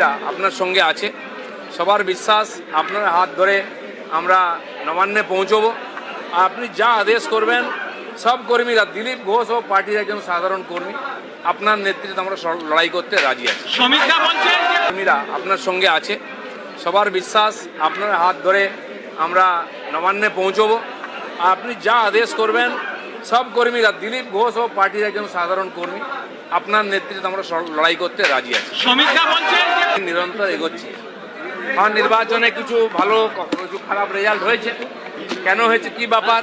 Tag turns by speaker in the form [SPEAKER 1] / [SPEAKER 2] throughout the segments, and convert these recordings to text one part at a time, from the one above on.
[SPEAKER 1] কর্মীরা আপনার সঙ্গে আছে। সবার বিশ্বাস আপনার হাত ধরে আমরা নবান্নে পৌঁছবো। আর আপনি যা আদেশ করবেন সব কর্মীরা দিলীপ ঘোষ ও পার্টির একজন সাধারণ কর্মী আপনার নেতৃত্বে আমরা লড়াই করতে রাজি আছি। কর্মীরা আপনার সঙ্গে আছে। সবার বিশ্বাস আপনার হাত ধরে আমরা নবান্নে পৌঁছবো। আর আপনি যা আদেশ করবেন সব কর্মীরা দিলীপ ঘোষ ও পার্টির একজন সাধারণ কর্মী আপনার নেতৃত্বে আমরা লড়াই করতে রাজি আছি। নিরন্তর এগোচ্ছি। কারণ নির্বাচনে কিছু ভালো কিছু খারাপ রেজাল্ট হয়েছে। কেন হয়েছে কি ব্যাপার?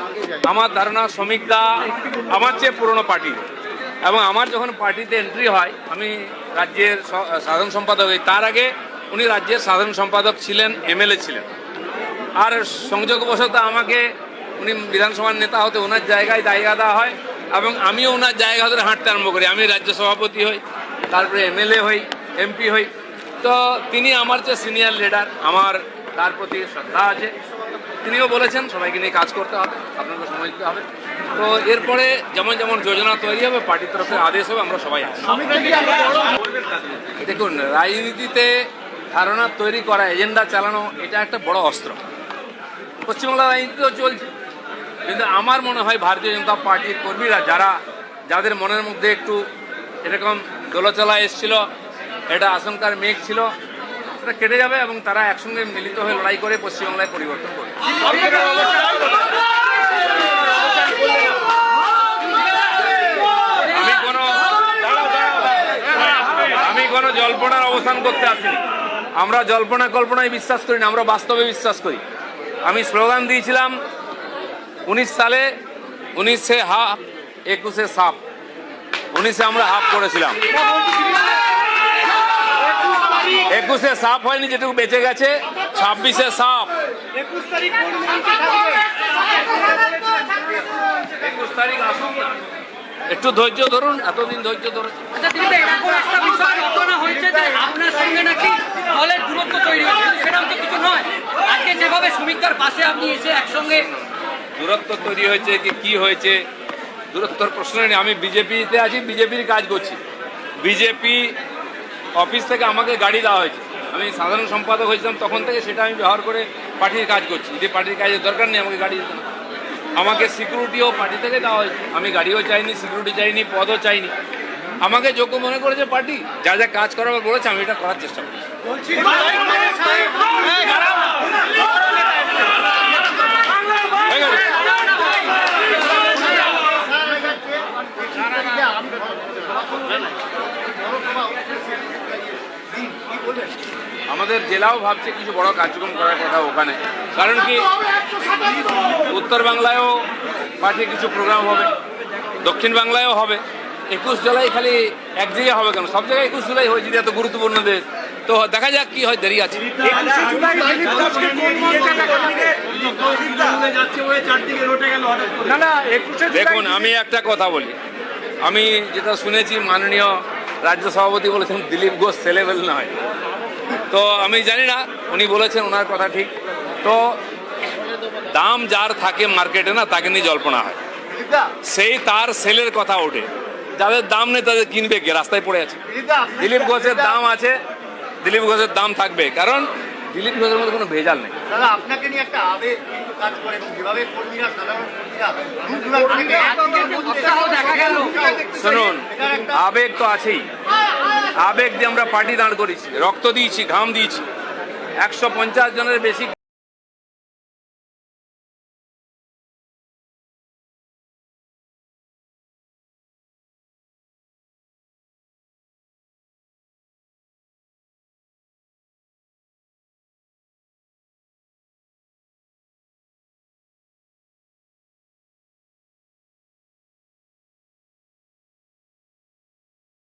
[SPEAKER 1] আমার ধারণা শ্রমিকদা আমার চেয়ে পুরনো পার্টি। এবং আমার যখন পার্টিতে এন্ট্রি হয় আমি রাজ্যের সাধারণ সম্পাদক হই। তার আগে উনি রাজ্যের সাধারণ সম্পাদক ছিলেন এমএলএ ছিলেন। আর সংযোগবশত আমাকে উনি বিধানসভার নেতা হতে ওনার জায়গায় জায়গা দেওয়া হয়। এবং আমিও ওনার জায়গা ধরে হাঁটতে আরম্ভ করি। আমি রাজ্য সভাপতি হই, তারপরে এমএলএ হই, এমপি হই। তো তিনি আমার যে সিনিয়র লিডার আমার তার প্রতি শ্রদ্ধা আছে। তিনিও বলেছেন, সবাইকে নিয়ে কাজ করতে হবে আপনাকে সময় দিতে হবে। তো এরপরে যেমন যেমন যোজনা তৈরি হবে, পার্টির তরফে আদেশ হবে, আমরা সবাই দেখুন, রাজনীতিতে ধারণা তৈরি করা, এজেন্ডা চালানো, এটা একটা বড় অস্ত্র। পশ্চিমবাংলার রাজনীতিতেও চলছে। কিন্তু আমার মনে হয় ভারতীয় জনতা পার্টির কর্মীরা যারা, যাদের মনের মধ্যে একটু এরকম দোলচলা এসছিল, এটা আশঙ্কার মেঘ ছিল, সেটা কেটে যাবে এবং তারা একসঙ্গে মিলিত হয়ে লড়াই করে পশ্চিমবাংলায় পরিবর্তন করবে। আমি কোনো আমি কোনো জল্পনার অবসান করতে আসিনি। আমরা জল্পনা কল্পনায় বিশ্বাস করি না, আমরা বাস্তবে বিশ্বাস করি। আমি স্লোগান দিয়েছিলাম উনিশ সালে, উনিশে হাফ একুশে সাপ। উনিশে আমরা হাফ করেছিলাম। একুশে সাপ হয়নি, যেটুকু বেঁচে গেছে, ছাব্বিশে সাপ। একটু ধৈর্য ধরুন, এতদিন ধৈর্য ধরুন
[SPEAKER 2] আচ্ছা আপনার সঙ্গে নাকি দলের দূরত্ব যেভাবে শ্রমিকদের পাশে আপনি এসে একসঙ্গে
[SPEAKER 1] দূরত্ব তৈরি হয়েছে কি কি হয়েছে দূরত্বর প্রশ্ন নেই আমি বিজেপিতে আছি বিজেপির কাজ করছি বিজেপি অফিস থেকে আমাকে গাড়ি দেওয়া হয়েছে আমি সাধারণ সম্পাদক হয়েছিলাম তখন থেকে সেটা আমি ব্যবহার করে পার্টির কাজ করছি যদি পার্টির কাজের দরকার নেই আমাকে গাড়ি দিতে আমাকে সিকিউরিটিও পার্টি থেকে দেওয়া হয়েছে আমি গাড়িও চাইনি সিকিউরিটি চাইনি পদও চাইনি আমাকে যোগ্য মনে করেছে পার্টি যা যা কাজ করাবার বলেছে আমি এটা করার চেষ্টা করছি হয়ে গেল? আমাদের জেলাও ভাবছে কিছু বড় কার্যক্রম করার কথা ওখানে। কারণ কি, উত্তর বাংলায়ও পার্টি কিছু প্রোগ্রাম হবে, দক্ষিণ বাংলায়ও হবে। একুশ জুলাই খালি এক জায়গায় হবে কেন? সব জায়গায় একুশ জুলাই হয়েছে এত গুরুত্বপূর্ণ দেশ। তো দেখা যাক কি হয়, দেরি আছে। দেখুন আমি একটা কথা বলি। আমি যেটা শুনেছি মাননীয় রাজ্য সভাপতি বলেছেন দিলীপ ঘোষ ছেলেবেল নয়। তো আমি জানি না উনি বলেছেন ওনার কথা ঠিক। তো দাম যার থাকে মার্কেটে না তাকে নিয়ে জল্পনা হয়। সেই তার সেলের কথা ওঠে। যাদের দাম নেই তাদের কিনবে কে? রাস্তায় পড়ে আছে। দিলীপ ঘোষের দাম আছে দিলীপ ঘোষের দাম থাকবে। কারণ দিলীপ ঘোষের মধ্যে কোনো ভেজাল নেই
[SPEAKER 3] দাদা আপনাকে নিয়ে একটা আবেগ কিন্তু কাজ করে যেভাবে কর্মীরা সাধারণ।
[SPEAKER 1] শুনুন আবেগ তো আছেই আবেগ দিয়ে আমরা পার্টি দাঁড় করেছি রক্ত দিয়েছি ঘাম দিয়েছি একশো পঞ্চাশ জনের বেশি